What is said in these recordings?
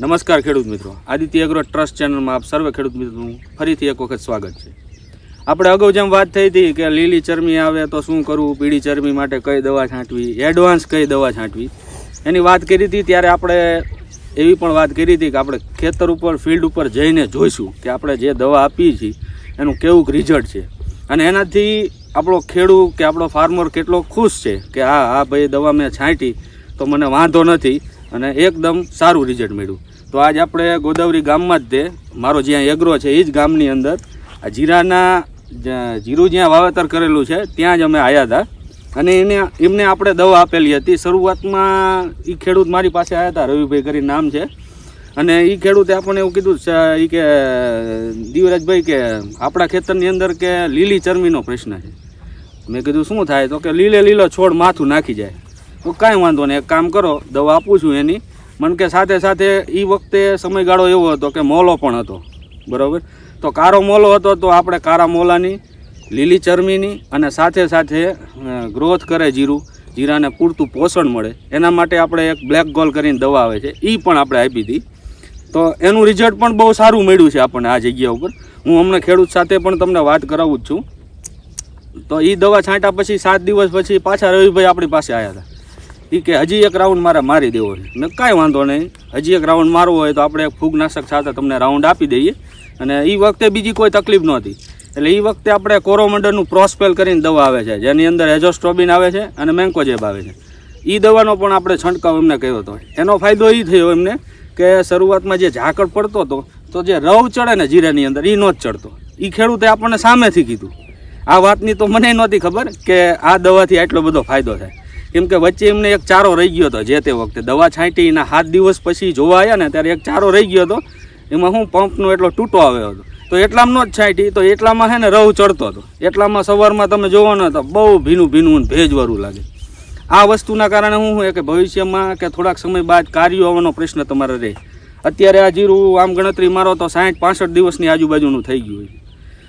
નમસ્કાર ખેડૂત મિત્રો. આદિત્ય એગ્રો ટ્રસ્ટ ચેનલમાં આપ સર્વે ખેડૂત મિત્રોનું ફરીથી એક વખત સ્વાગત છે. આપણે અગાઉ જેમ વાત થઈ હતી કે લીલી ચરમી આવે તો શું કરવું? પીળી ચરમી માટે કઈ દવા છાંટવી? એડવાન્સ કઈ દવા છાંટવી? એની વાત કરી હતી ત્યારે આપણે એવી પણ વાત કરી હતી કે આપણે ખેતર ઉપર ફિલ્ડ ઉપર જઈને જોઈશું કે આપણે જે દવા આપીએ છીએ, એનું કેવું રિઝલ્ટ છે. અને એનાથી આપણો ખેડૂત કે આપણો ફાર્મર કેટલો ખુશ છે કે હા હા ભાઈ, દવા મેં છાંટી, તો મને વાંધો નથી. અને એકદમ સારું રિઝલ્ટ મળ્યું. તો આજ આપણે ગોદાવરી ગામમાં જ તે, મારો જ્યાં એગ્રો છે એ જ ગામની અંદર, આ જીરાના જીરું જ્યાં વાવેતર કરેલું છે, ત્યાં જ અમે આવ્યા હતા. અને એને, એમને આપણે દવા આપેલી હતી. શરૂઆતમાં એ ખેડૂત મારી પાસે આવ્યા હતા, રવિભાઈ કરી નામ છે. અને એ ખેડૂતે આપણને એવું કીધું એ કે દિવરાજભાઈ કે આપણા ખેતરની અંદર કે લીલી ચરમીનો પ્રશ્ન છે. મેં કીધું, શું થાય? તો કે, લીલે લીલો છોડ માથું નાખી જાય. તો કાંઈ વાંધો નહીં. એક કામ કરો, દવા આપું છું એની. મને કે સાથે સાથે એ વખતે સમયગાળો એવો હતો કે મોલો પણ હતો. બરાબર? તો કારો મોલો હતો તો આપણે કારા મોલાની, લીલી ચરમીની અને સાથે સાથે ગ્રોથ કરે જીરું. જીરાને પૂરતું પોષણ મળે. એના માટે આપણે એક બ્લેક ગોલ કરીને દવા આવે છે. એ પણ આપણે આપી હતી તો એનું રિઝલ્ટ પણ બહુ સારું મળ્યું છે આપણને આ જગ્યા ઉપર. હું હમણાં ખેડૂત સાથે પણ તમને વાત કરાવું જ છું. તો એ દવા છાંટ્યા પછી સાત દિવસ પછી પાછા રવિભાઈ આપણી પાસે આવ્યા હતા. એ કે હજી એક રાઉન્ડ મારે મારી દેવો છે. મેં કાંઈ વાંધો નહીં. હજી એક રાઉન્ડ મારવો હોય તો આપણે ફૂગનાશક સાથે તમને રાઉન્ડ આપી દઈએ. અને એ વખતે બીજી કોઈ તકલીફ નહોતી. એટલે એ વખતે આપણે કોરોમંડળનું પ્રોસ્પેલ કરીને દવા આવે છે, જેની અંદર એજોસ્ટ્રોબિન આવે છે અને મેન્કોજેબ આવે છે. એ દવાનો પણ આપણે છંટકાવ એમને કર્યો હતો એનો ફાયદો એ થયો એમને કે શરૂઆતમાં જે ઝાકળ પડતો હતો, તો જે રવ ચડે ને જીરાની અંદર એ નો જ ચડતો. એ ખેડૂતે આપણને સામેથી કીધું. આ વાતની તો મને નહોતી ખબર કે આ દવાથી આટલો બધો ફાયદો થાય. કેમ કે વચ્ચે એમને એક ચારો રહી ગયો હતો જે તે વખતે. દવા છાંટી એના સાત દિવસ પછી જોવા આવ્યા ને ત્યારે એક ચારો રહી ગયો હતો. એમાં હું પંપનો એટલો તૂટો આવ્યો હતો. તો એટલામાં જ છાંટી, તો એટલામાં છે ને રવ ચડતો હતો. એટલામાં સવારમાં તમે જોવો ને તો બહુ ભીનું ભીનું ભેજવાળું લાગે. આ વસ્તુના કારણે હું શું કે ભવિષ્યમાં કે થોડાક સમય બાદ કાર્યો આવવાનો પ્રશ્ન તમારે રહે. અત્યારે આ જીરું આમ ગણતરી મારો તો સાઠ, પાસઠ દિવસની આજુબાજુનું થઈ ગયું હોય.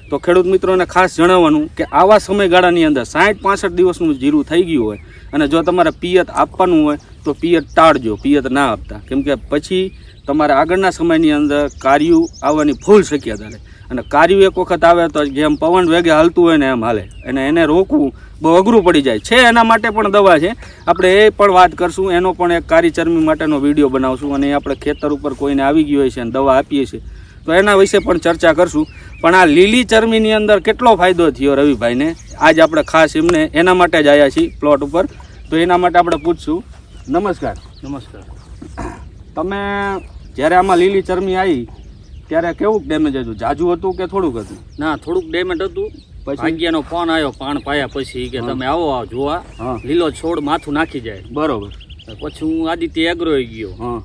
તો ખેડૂત મિત્રોને ખાસ જણાવવાનું કે આવા સમયગાળાની અંદર સાઠ પાસઠ દિવસનું જીરું થઈ ગયું હોય અને જો તમારે પિયત આપવાનું હોય તો પિયત ટાળજો, પિયત ના આપતા. કેમ કે પછી તમારે આગળના સમયની અંદર કાર્યું આવવાની ફૂલ શક્યતા રહે. અને કાર્યું એક વખત આવે તો જેમ પવન વેગે હાલતું હોય ને એમ હાલે. અને એને રોકવું બહુ અઘરું પડી જાય. છે એના માટે પણ દવા છે. આપણે એ પણ વાત કરશું. એનો પણ એક કારી ચરમી માટેનો વીડિયો બનાવશું અને એ આપણે ખેતર ઉપર કોઈને આવી ગયું હોય છે અને દવા આપીએ છીએ. તો એના વિશે પણ ચર્ચા કરશું. પણ આ લીલી ચરમીની અંદર કેટલો ફાયદો થયો રવિભાઈને? આજ આપણે ખાસ એમને એના માટે જ આવ્યા છીએ પ્લોટ ઉપર. તો એના માટે આપણે પૂછશું. નમસ્કાર. નમસ્કાર. તમે જ્યારે આમાં લીલી ચરમી આવી ત્યારે કેવું ડેમેજ હતું? જાજુ હતું કે થોડુંક હતું? ના થોડુંક ડેમેજ હતું. પછી? ભાગ્યનો ફોન આવ્યો પાણ પાયા પછી કે તમે આવો આવો જોવા. લીલો છોડ માથું નાખી જાય. બરોબર. પછી હું આદિત્ય એગ્રો ગયો. હા.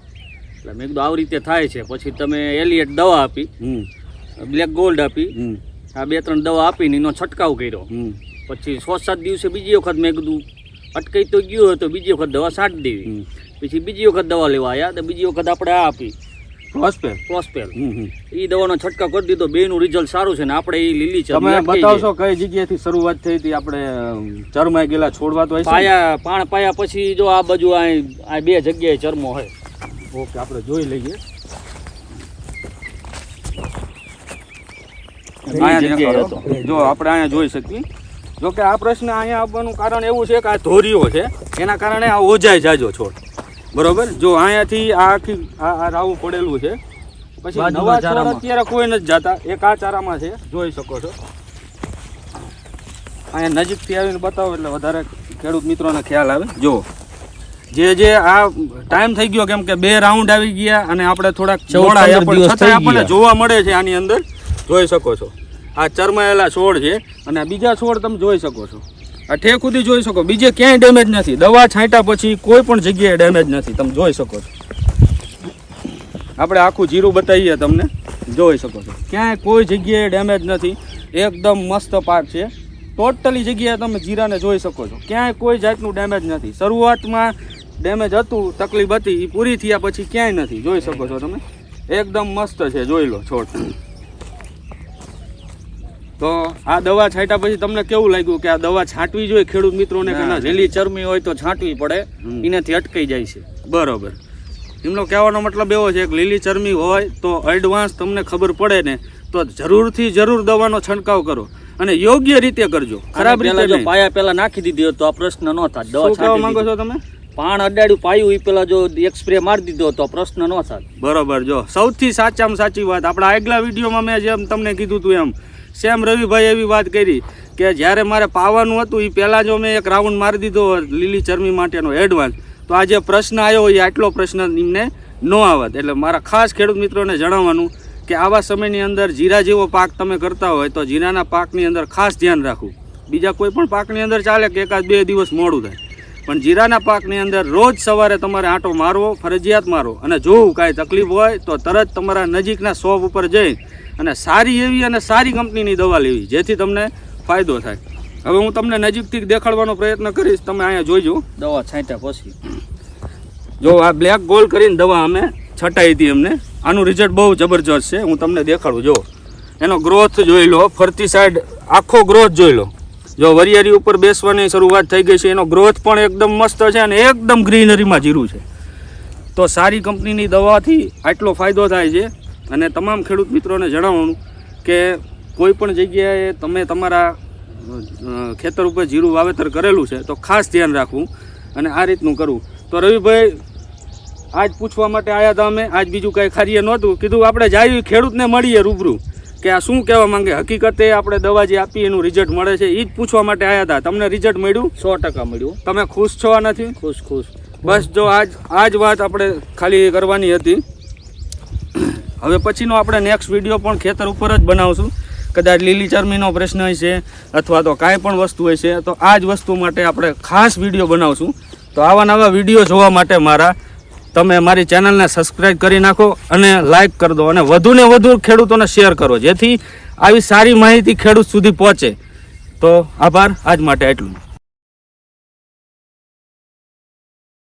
એટલે મેં કીધું આવી રીતે થાય છે. પછી તમે એલિયટ દવા આપી હમ. બ્લેક ગોલ્ડ આપી હમ. આ બે ત્રણ દવા આપીને એનો છંટકાવ કર્યો. પછી છ સાત દિવસે બીજી વખત મેં કીધું અટકાઈ તો ગયું હોય તો બીજી વખત દવા છાંટી દેવી. પછી બીજી વખત દવા લેવા આવ્યા તો બીજી વખત આપણે આ આપી. હમ હમ. એ દવાનો છંટકાવ કરી દીધો. બેનું રિઝલ્ટ સારું છે ને આપણે એ લીલી છે. તમે બતાવશો કઈ જગ્યાએથી શરૂઆત થઈ હતી? આપણે ચરમાઈ ગયેલા છોડવા તો પાયા પાણ પાયા પછી જો આ બાજુ આ બે જગ્યાએ ચરમો હોય. ઓકે આપણે જોઈ લઈએ. જો આપણે અહીંયા જોઈ શકીએ. જો કે આ પ્રશ્ન અહીંયા આવવાનું કારણ એવું છે કે આ ધોરીઓ છે. એના કારણે આ ઓજાય જાજો છોડ. બરોબર? જો અહીંયાથી આ આખી આ રાવું પડેલું છે. પછી નવા છોડ અત્યારે કોઈ નથી જાતા. એક આ ચારામાં છે. જોઈ શકો છો. અહીંયા નજીકથી આવીને બતાવો એટલે વધારે ખેડૂત મિત્રોને ખ્યાલ આવે. જો. જે જે આ ટાઈમ થઈ ગયો કેમ કે બે રાઉન્ડ આવી ગયા અને આપણે થોડાક પંદર પણ છતાં આપણને જોવા મળે છે આની અંદર. જોઈ શકો છો. આ ચરમાયેલા છોડ છે અને આ બીજા છોડ તમે જોઈ શકો છો. આ ઠેક સુધી જોઈ શકો. બીજે ક્યાંય ડેમેજ નથી. દવા છાંટ્યા પછી કોઈ પણ જગ્યાએ ડેમેજ નથી. તમે જોઈ શકો છો. આપણે આખું જીરું બતાવીએ તમને. જોઈ શકો છો. ક્યાંય કોઈ જગ્યાએ ડેમેજ નથી. એકદમ મસ્ત પાક છે. ટોટલી જગ્યાએ તમે જીરાને જોઈ શકો છો. ક્યાંય કોઈ જાતનું ડેમેજ નથી. શરૂઆતમાં ડેમેજ હતું તકલીફ હતી એ પૂરી થયા પછી ક્યાંય નથી. જોઈ શકો છો તમે? એકદમ મસ્ત છે જોઈ લો છોડ. તો આ દવા છાંટ્યા પછી તમને કેવું લાગ્યું કે આ દવા છાંટવી જોઈએ ખેડૂત મિત્રોને કે ના લીલી ચરમી હોય તો છાંટવી પડે. એનાથી અટકાઈ જાય છે. બરોબર. એમનો કહેવાનો મતલબ એવો છે કે લીલી ચરમી હોય તો એડવાન્સ તમને ખબર પડે ને તો જરૂરથી જરૂર દવાનો છંટકાવ કરો. અને યોગ્ય રીતે કરજો. ખરાબ રીતે. પાયા પેલા નાખી દીધી હોય તો આ પ્રશ્ન ન થાય દવા માંગો છો તમે? પાણ અડાડ્યું પાયું એ પેલા જો એક સ્પ્રે મારી દીધો તો પ્રશ્ન ન થાત બરોબર જો. સૌથી સાચામાં સાચી વાત. આપણા આગલા વિડીયોમાં મેં જેમ તમને કીધું હતું એમ, સેમ રવિભાઈ એવી વાત કરી કે જ્યારે મારે પાવાનું હતું એ પહેલાં જો મેં એક રાઉન્ડ મારી દીધો લીલી ચરમી માટેનો એડવાન્સ તો આ જે પ્રશ્ન આવ્યો એ આટલો પ્રશ્ન એમને ન આવત. એટલે મારા ખાસ ખેડૂત મિત્રોને જણાવવાનું કે આવા સમયની અંદર જીરા જેવો પાક તમે કરતા હોય, તો જીરાના પાકની અંદર ખાસ ધ્યાન રાખવું. બીજા કોઈ પણ પાકની અંદર ચાલે કે એકાદ બે દિવસ મોડું થાય. પણ જીરાના પાકની અંદર રોજ સવારે તમારે આંટો મારવો ફરજિયાત મારો અને જોવું કાંઈ તકલીફ હોય તો તરત તમારા નજીકના શોપ ઉપર જઈ અને સારી એવી અને સારી કંપનીની દવા લેવી જેથી તમને ફાયદો થાય. હવે હું તમને નજીકથી દેખાડવાનો પ્રયત્ન કરીશ. તમે અહીંયા જોઈજો દવા છાંટ્યા પછી. જો આ બ્લેક ગોલ કરીને દવા અમે છટાઈ હતી એમને આનું રિઝલ્ટ બહુ જબરજસ્ત છે. હું તમને દેખાડું જો એનો ગ્રોથ જોઈ લો ફરતી સાઈડ આખો ગ્રોથ જોઈ લો. જો વરિયારી ઉપર બેસવાની શરૂઆત થઈ ગઈ છે, એનો ગ્રોથ પણ એકદમ મસ્ત છે અને એકદમ ગ્રીનરીમાં જીરું છે. તો સારી કંપનીની દવાથી આટલો ફાયદો થાય છે અને તમામ ખેડૂત મિત્રોને જણાવવાનું કે કોઈ પણ જગ્યાએ તમે તમારા ખેતર ઉપર જીરું વાવેતર કરેલું છે, તો ખાસ ધ્યાન રાખવું અને આ રીતનું કરવું. તો રવિભાઈ, આજ પૂછવા માટે આવ્યા હતા અમે, આજ બીજું કાંઈ ખારીએ નહોતું. કીધું આપણે જાય, ખેડૂતને મળીએ રૂબરૂ. કે આ શું કહેવા માંગે? હકીકતે આપણે દવા જે આપી એનું રિઝલ્ટ મળે છે એ જ પૂછવા માટે આવ્યા હતા. તમને રિઝલ્ટ મળ્યું? સો ટકા મળ્યું. તમે ખુશ છો નથી ખુશ ખુશ. બસ જો આજ આ જ વાત આપણે ખાલી કરવાની હતી. હવે પછીનો આપણે નેક્સ્ટ વીડિયો પણ ખેતર ઉપર જ બનાવશું. કદાચ લીલી ચરમીનો પ્રશ્ન હશે અથવા તો કાંઈ પણ વસ્તુ હશે તો આ જ વસ્તુ માટે આપણે ખાસ વીડિયો બનાવશું. તો આવા નવા વીડિયો જોવા માટે મારા તમે મારી ચેનલને સબસ્ક્રાઈબ કરી નાખો અને લાઈક કરી દો અને વધુને વધુ ખેડૂતોને શેર કરો, જેથી આવી સારી માહિતી ખેડૂત સુધી પહોંચે. તો આભાર, આજ માટે એટલું